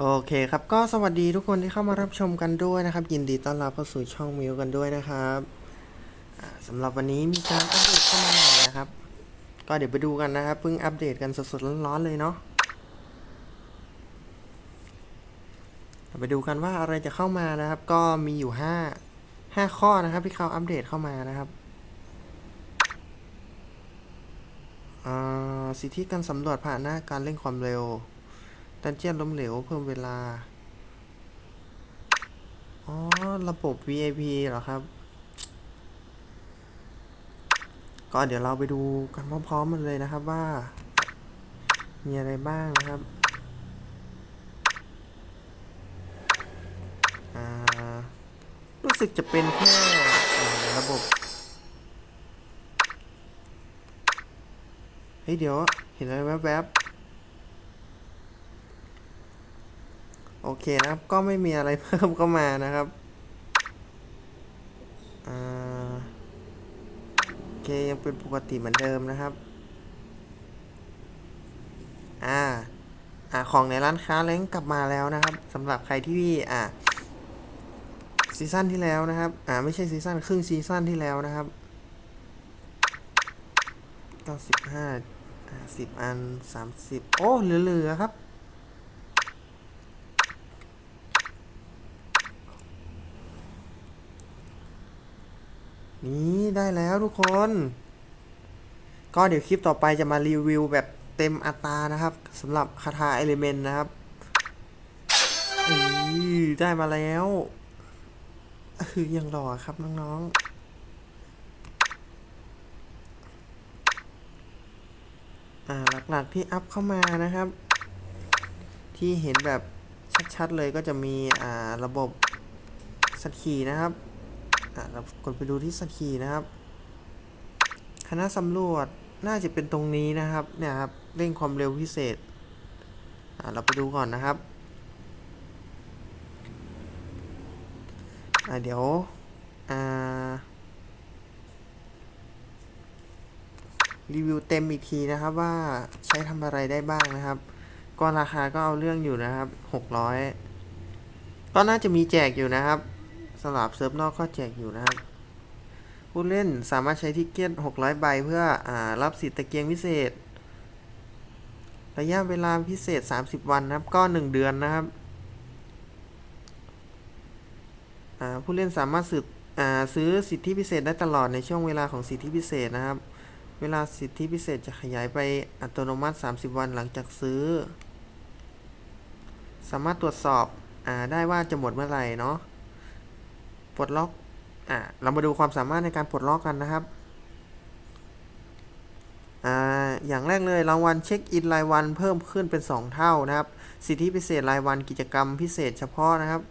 โอเคครับ ก็สวัสดีทุกคนที่เข้ามารับชมกันด้วยนะครับ ยินดีต้อนรับเข้าสู่ช่องมิวกันด้วยนะครับอ่าสำหรับวันนี้มีการอัปเดตเข้ามาใหม่นะครับ ก็เดี๋ยวไปดูกันนะครับเพิ่งอัปเดตกันสดๆร้อนๆเลยเนาะไปดูกันว่าอะไรจะเข้ามานะครับ ก็มีอยู่ห้าห้าข้อนะครับที่เขาอัปเดตเข้ามานะครับสิทธิการสำรวจผ่านหน้าการเร่งความเร็ว ดันเจียนล้มเหลวเพิ่มเวลา อ๋อ ระบบ VIP เหรอครับ ก็เดี๋ยวเราไปดูกันพร้อมๆมันเลยนะครับว่า มีอะไรบ้างนะครับอ่ารู้สึกจะเป็นแค่ระบบ เฮ้ยเดี๋ยว เห็นอะไรแวบๆ โอเคนะครับ ก็ไม่มีอะไรเพิ่มเข้ามานะครับอโอเคยังเป็นปกติเหมือนเดิมนะครับ อ่า อ่าของในร้านค้าเล้งกลับมาแล้วนะครับสำหรับใครที่อ่าซีซั่นที่แล้วนะครับ อ่าไม่ใช่ซีซั่นครึ่งซีซั่นที่แล้วนะครับเก้าสิบห้าอ่าสิบอันสามสิบโอ้เหลือๆครับ นี่ได้แล้วทุกคน ก็เดี๋ยวคลิปต่อไปจะมารีวิวแบบเต็มอัตรานะครับสำหรับคาถาเอลิเมนต์นะครับอือได้มาแล้วคือยังรอครับน้องๆ อ่าหลักๆที่อัพเข้ามานะครับ ที่เห็นแบบชัดๆเลยก็จะมีอ่าระบบสกีนะครับ อะเรากดไปดูที่สกีนะครับ คณะสำรวจน่าจะเป็นตรงนี้นะครับ เนี่ยครับเร่งความเร็วพิเศษ อะเราไปดูก่อนนะครับ อะเดี๋ยว อ่า รีวิวเต็มอีกทีนะครับว่าใช้ทำอะไรได้บ้างนะครับก็ราคาก็เอาเรื่องอยู่นะครับ 600 ก็น่าจะมีแจกอยู่นะครับ สลับเซิร์ฟนอกก็แจกอยู่นะครับ ผู้เล่นสามารถใช้ทิกเก็ต 600 ใบเพื่ออรับสิทธิ์ตะเกียงพิเศษ ระยะเวลาพิเศษ 30 วันนะครับ ก็ 1 เดือนนะครับผู้เล่นสามารถสืบซื้อสิทธิพิเศษได้ตลอดในช่วงเวลาของสิทธิพิเศษนะครับ เวลาสิทธิพิเศษจะขยายไปอัตโนมัติ 30 วันหลังจากซื้อ สามารถตรวจสอบอได้ว่าจะหมดเมื่อไหร่เนาะ ปลดล็อกอะเรามาดูความสามารถในการปลดล็อกกันนะครับอ่าอย่างแรกเลยรางวัลเช็คอินรายวันเพิ่มขึ้นเป็น 2 เท่านะครับ สิทธิพิเศษรายวันกิจกรรมพิเศษเฉพาะนะครับ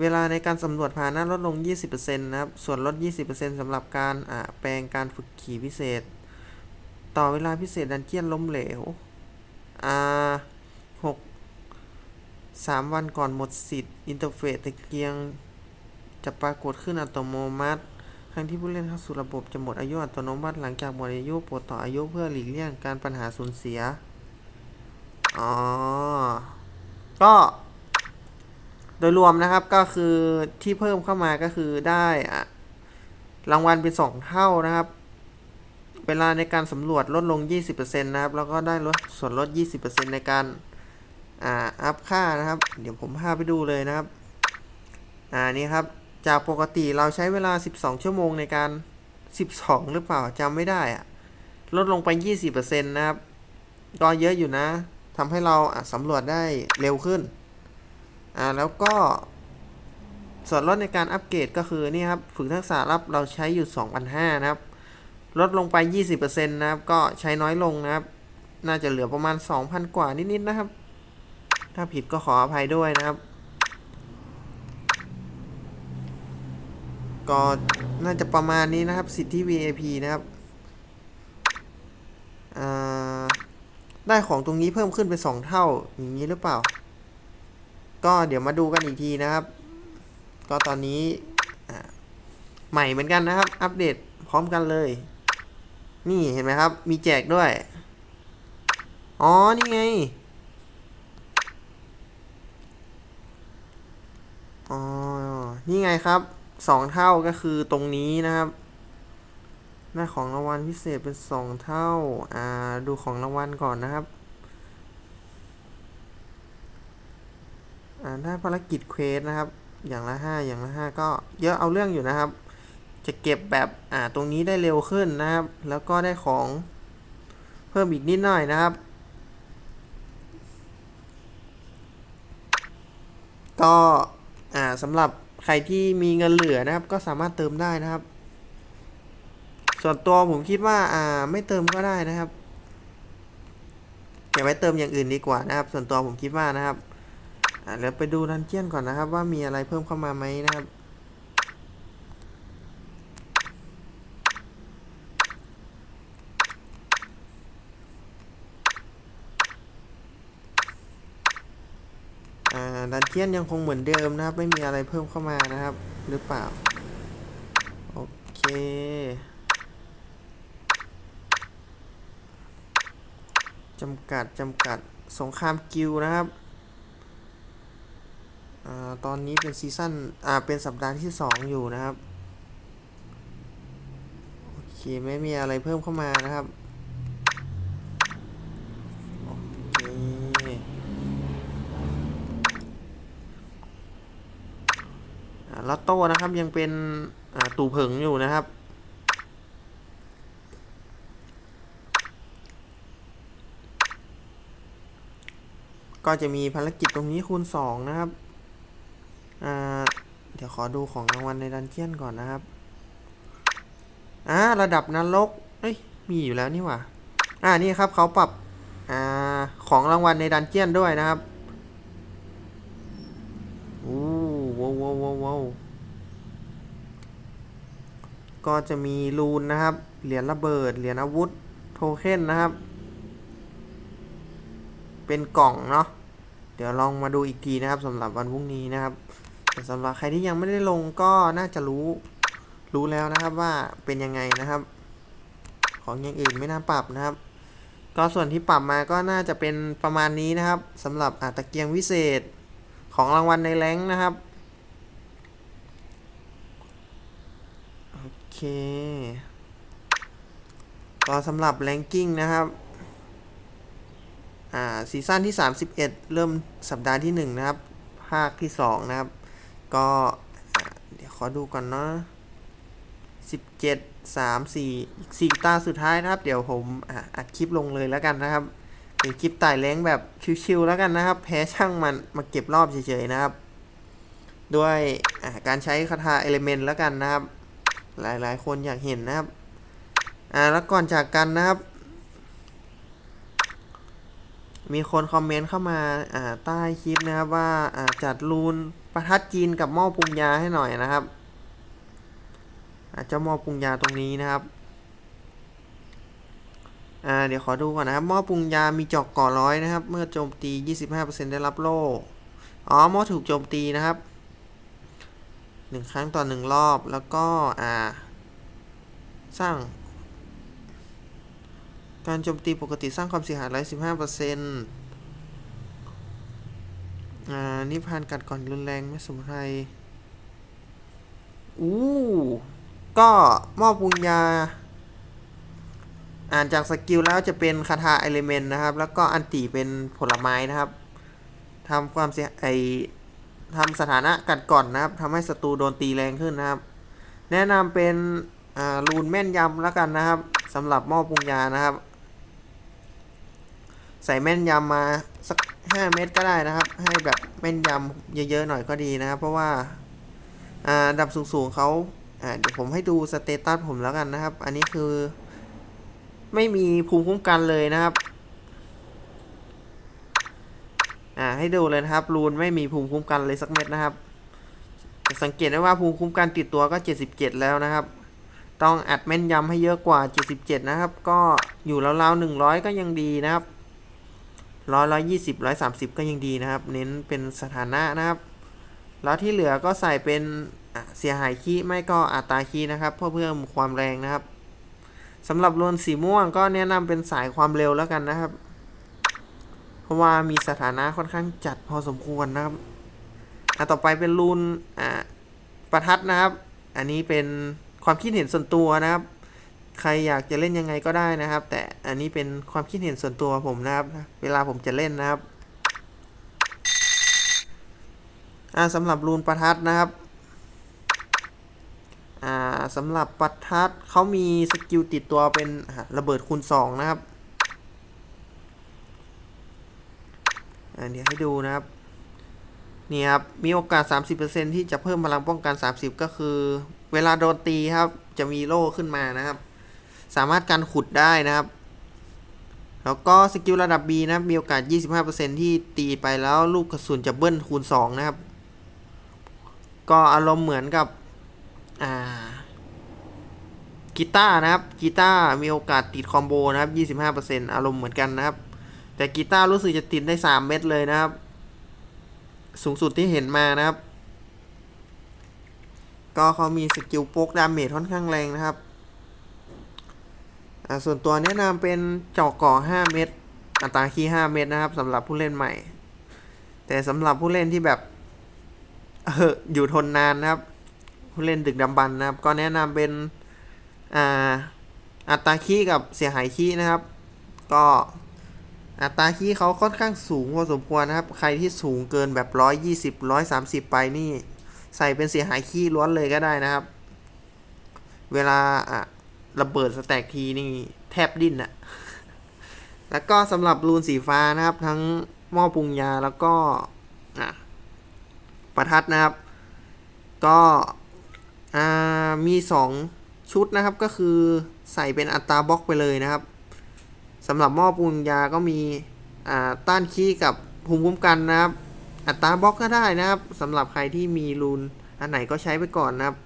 เวลาในการสำรวจพาหนะลดลง 20%นะครับ ส่วนลด 20%สำหรับการอ่าแปลงการฝึกขี่พิเศษ ต่อเวลาพิเศษดันเจียนล้มเหลวอ่าหกสามวันก่อนหมดสิทธิ์อินเทอร์เฟซตะเกียง จะปรากฏขึ้นอัตโนมัติครั้งที่ผู้เล่นเข้าสู่ระบบจะหมดอายุอัตโนมัติหลังจากหมดอายุโปรดต่ออายุเพื่อหลีกเลี่ยงการปัญหาสูญเสีย อ๋อ ก็ โดยรวมนะครับก็คือที่เพิ่มเข้ามาก็คือได้อะรางวัลเป็น 2 เท่านะครับ เวลาในการสำรวจลดลง 20%นะครับ แล้วก็ได้ลดส่วนลด 20%ในการอ่าอัพค่านะครับ เดี๋ยวผมพาไปดูเลยนะครับ อ่า นี่ครับ จากปกติเราใช้เวลา 12 ชั่วโมงในการ 12 หรือเปล่าจำไม่ได้อะลดลงไป 20%นะครับก็เยอะอยู่นะทำให้เราสำรวจได้เร็วขึ้นอ่าแล้วก็ส่วนลดในการอัปเกรดก็คือนี่ครับฝึกทักษะรับเราใช้อยู่ 2,500 นะครับ ลดลงไป 20%นะครับ ก็ใช้น้อยลงนะครับ น่าจะเหลือประมาณ 2,000 กว่านิดๆนะครับ ถ้าผิดก็ขออภัยด้วยนะครับ ก็น่าจะประมาณนี้นะครับ สิทธิ VIP นะครับได้ของตรงนี้เพิ่มขึ้นเป็น 2 เท่าอย่างนี้หรือเปล่า ก็เดี๋ยวมาดูกันอีกทีนะครับ ก็ตอนนี้ใหม่เหมือนกันนะครับ อัปเดตพร้อมกันเลย นี่เห็นไหมครับ มีแจกด้วย อ๋อ นี่ไง อ๋อ นี่ไงครับ สองเท่าก็คือตรงนี้นะครับ หน้าของรางวัลพิเศษเป็นสองเท่า อ่า ดูของรางวัลก่อนนะครับ อ่า ได้ภารกิจเควสนะครับ อย่างละห้าอย่างละห้าก็เยอะเอาเรื่องอยู่นะครับ จะเก็บแบบ อ่า ตรงนี้ได้เร็วขึ้นนะครับ แล้วก็ได้ของเพิ่มอีกนิดหน่อยนะครับ ก็ อ่าสำหรับ ใครที่มีเงินเหลือนะครับ ก็สามารถเติมได้นะครับ ส่วนตัวผมคิดว่า อ่า ไม่เติมก็ได้นะครับเก็บไว้เติมอย่างอื่นดีกว่านะครับ ส่วนตัวผมคิดว่านะครับอ่าเดี๋ยวไปดูดันเจียนก่อนนะครับ ว่ามีอะไรเพิ่มเข้ามาไหมนะครับ อ่า ดันเจียนยังคงเหมือนเดิมนะครับ ไม่มีอะไรเพิ่มเข้ามานะครับ หรือเปล่า โอเค จำกัดจำกัดสงครามกิลนะครับอตอนนี้เป็นซีซั่นอ่า เป็นสัปดาห์ที่สองอยู่นะครับ โอเค ไม่มีอะไรเพิ่มเข้ามานะครับ โอเค อ่าลอตโต้นะครับยังเป็นตู่เผิงอยู่นะครับ ก็จะมีภารกิจตรงนี้คูณสองนะครับ เดี๋ยวขอดูของรางวัลในดันเจียนก่อนนะครับอ่าระดับนรกเอ้ยมีอยู่แล้วนี่หว่าอ่านี่ครับเขาปรับอ่าของรางวัลในดันเจียนด้วยนะครับโอ้ว้าวว้าวว้าวว้าว ก็จะมีรูนนะครับ เหรียญระเบิด เหรียญอาวุธ โทเค็นนะครับ เป็นกล่องเนาะ เดี๋ยวลองมาดูอีกทีนะครับสำหรับวันพรุ่งนี้นะครับแต่สำหรับใครที่ยังไม่ได้ลงก็น่าจะรู้รู้แล้วนะครับว่าเป็นยังไงนะครับ ของอย่างอื่นไม่น่าปรับนะครับ ก็ส่วนที่ปรับมาก็น่าจะเป็นประมาณนี้นะครับสำหรับอาตะเกียงวิเศษของรางวัลในแรงนะครับ โอ เค ก็สำหรับแรงกิ้งนะครับอ่าซีซั่นที่ 31 เริ่มสัปดาห์ที่ 1 นะครับ ภาคที่ 2 นะครับ ก็เดี๋ยวขอดูก่อนเนาะ17 3 4 อีก4ตาสุดท้ายนะครับ เดี๋ยวผมอ่าอัดคลิปลงเลยแล้วกันนะครับเป็นคลิปไต่แรงแบบชิวๆแล้วกันนะครับ แพ้ช่างมันมาเก็บรอบเฉยๆนะครับ ด้วยการใช้คาถาเอลิเมนต์แล้วกันนะครับ หลายๆ คนอยากเห็นนะครับ อ่าแล้วก่อนจากกันนะครับ มีคนคอมเมนต์เข้ามาอ่าใต้คลิปนะครับว่าอ่าจัดรูนประทัดจีนกับหม้อปรุงยาให้หน่อยนะครับ อาจจะหม้อปรุงยาตรงนี้นะครับอ่าเดี๋ยวขอดูก่อนนะครับหม้อปรุงยามีจอกก่อร้อยนะครับ เมื่อโจมตี 25%ได้รับโล่อ๋อหม้อถูกโจมตีนะครับ หนึ่งครั้งต่อหนึ่งรอบแล้วก็อ่าสร้าง การโจมตีปกติสร้างความเสียหายร้อยสิบห้าเปอร์เซ็นต์อ่านิพพานกัดก่อนรุนแรงไม่สมุนไรอู้ก็มอบปุญญา อ่านจากสกิลแล้วจะเป็นคาถาเอลิเมนต์นะครับ แล้วก็อันติเป็นผลไม้นะครับทำความเสียไอ ทำสถานะกัดก่อนนะครับทำให้ศัตรูโดนตีแรงขึ้นนะครับ แนะนำเป็นรูนแม่นยำแล้วกันนะครับสำหรับหม้อปรุงยานะครับ ใส่แม่นยำมาสัก 5 เม็ดก็ได้นะครับ ให้แบบแม่นยำเยอะๆหน่อยก็ดีนะครับ เพราะว่าอันดับสูงๆเขาเดี๋ยวผมให้ดูสเตตัสผมแล้วกันนะครับ อันนี้คือ ไม่มีภูมิคุ้มกันเลยนะครับ อ่าให้ดูเลยนะครับรูนไม่มีภูมิคุ้มกันเลยสักเม็ดนะครับจะสังเกตได้ว่าภูมิคุ้มกันติดตัวก็ 77 แล้วนะครับ ต้องอัดแม่นยำให้เยอะกว่า 77 นะครับ ก็อยู่ราวๆ100 ก็ยังดีนะครับร้อยร้อยยี่สิบร้อยสามสิบก็ยังดีนะครับ เน้นเป็นสถานะนะครับ แล้วที่เหลือก็ใส่เป็นเสียหายคีย์ไม่ก็อัตราคีย์นะครับ เพื่อเพิ่มความแรงนะครับสำหรับรวนสีม่วงก็แนะนำเป็นสายความเร็วแล้วกันนะครับ เพราะว่ามีสถานะค่อนข้างจัดพอสมควรนะครับอะต่อไปเป็นรูนอ่าประทัดนะครับ อันนี้เป็นความคิดเห็นส่วนตัวนะครับ ใครอยากจะเล่นยังไงก็ได้นะครับ แต่อันนี้เป็นความคิดเห็นส่วนตัวผมนะครับ เวลาผมจะเล่นนะครับอ่าสำหรับรูนประทัดนะครับอ่าสำหรับประทัดเขามีสกิลติดตัวเป็นระเบิดคูณ2นะครับ อ่าเดี๋ยวให้ดูนะครับนี่ครับมีโอกาส 30%ที่จะเพิ่มพลังป้องกัน 30 ก็คือ เวลาโดนตีครับ จะมีโล่ขึ้นมานะครับ สามารถการขุดได้นะครับ แล้วก็สกิลระดับ B นะมีโอกาส 25%ที่ตีไปแล้วลูกกระสุนจะเบิ้ลคูณ 2 นะครับ ก็อารมณ์เหมือนกับอ่ากีตาร์นะครับกีตาร์มีโอกาสติดคอมโบนะครับ 25%อารมณ์เหมือนกันนะครับ แต่กีตาร์รู้สึกจะติดได้ 3 เม็ดเลยนะครับ สูงสุดที่เห็นมานะครับ ก็เขามีสกิลโป๊กดาเมจค่อนข้างแรงนะครับส่วนตัวแนะนำเป็นเจาะก่อ 5 เม็ดอัตราคีย์5เม็ดนะครับสำหรับผู้เล่นใหม่ แต่สำหรับผู้เล่นที่แบบเอออยู่ทนนานนะครับ ผู้เล่นดึกดำบรรนะครับ ก็แนะนำเป็นอ่าอัตราคีย์กับเสียหายคีย์นะครับ ก็ อัตราคีย์เขาค่อนข้างสูงพอสมควรนะครับ ใครที่สูงเกินแบบ120 130ไปนี่ ใส่เป็นเสียหายคีย์ล้วนเลยก็ได้นะครับ เวลาอะระเบิดสแต็กทีนี่แทบดิ้นอะแล้วก็สำหรับรูนสีฟ้านะครับ ทั้งหม้อปรุงยาแล้วก็ประทัดนะครับ ก็มีสองชุดนะครับก็คือใส่เป็นอัตราบล็อกไปเลยนะครับ สำหรับหม้อปรุงยาก็มีต้านขี้กับภูมิคุ้มกันนะครับ อัตราบล็อกก็ได้นะครับสำหรับใครที่มีรูนอันไหนก็ใช้ไปก่อนนะครับ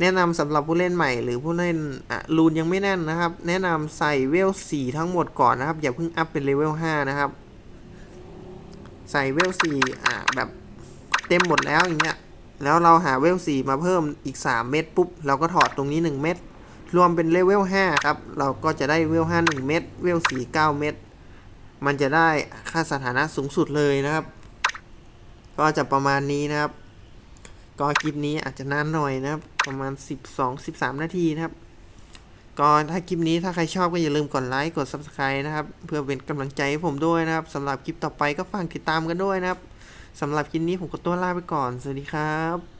แนะนำสำหรับผู้เล่นใหม่ หรือผู้เล่นรูนยังไม่แน่นนะครับ แนะนำใส่เวล4ทั้งหมดก่อนนะครับ อย่าเพิ่งอัพเป็นเลเวล5นะครับ ใส่เวล4อะแบบเต็มหมดแล้วอย่างเงี้ยแล้วเราหาเวล4มาเพิ่มอีก 3 เม็ดปุ๊บ เราก็ถอดตรงนี้ 1 เม็ด รวมเป็นเลเวล5ครับ เราก็จะได้เวล5 1 เม็ดเวล4 9 เม็ดมันจะได้ค่าสถานะสูงสุดเลยนะครับ ก็จะประมาณนี้นะครับ ก็คลิปนี้อาจจะนานหน่อยนะครับ ประมาณ 12-13 นาทีนะครับก็ถ้าคลิปนี้ถ้าใครชอบก็อย่าลืมกดไลค์กด Subscribe นะครับ เพื่อเป็นกำลังใจให้ผมด้วยนะครับสำหรับคลิปต่อไปก็ฝากติดตามกันด้วยนะครับสำหรับคลิปนี้ผมก็ตัวลาไปก่อน สวัสดีครับ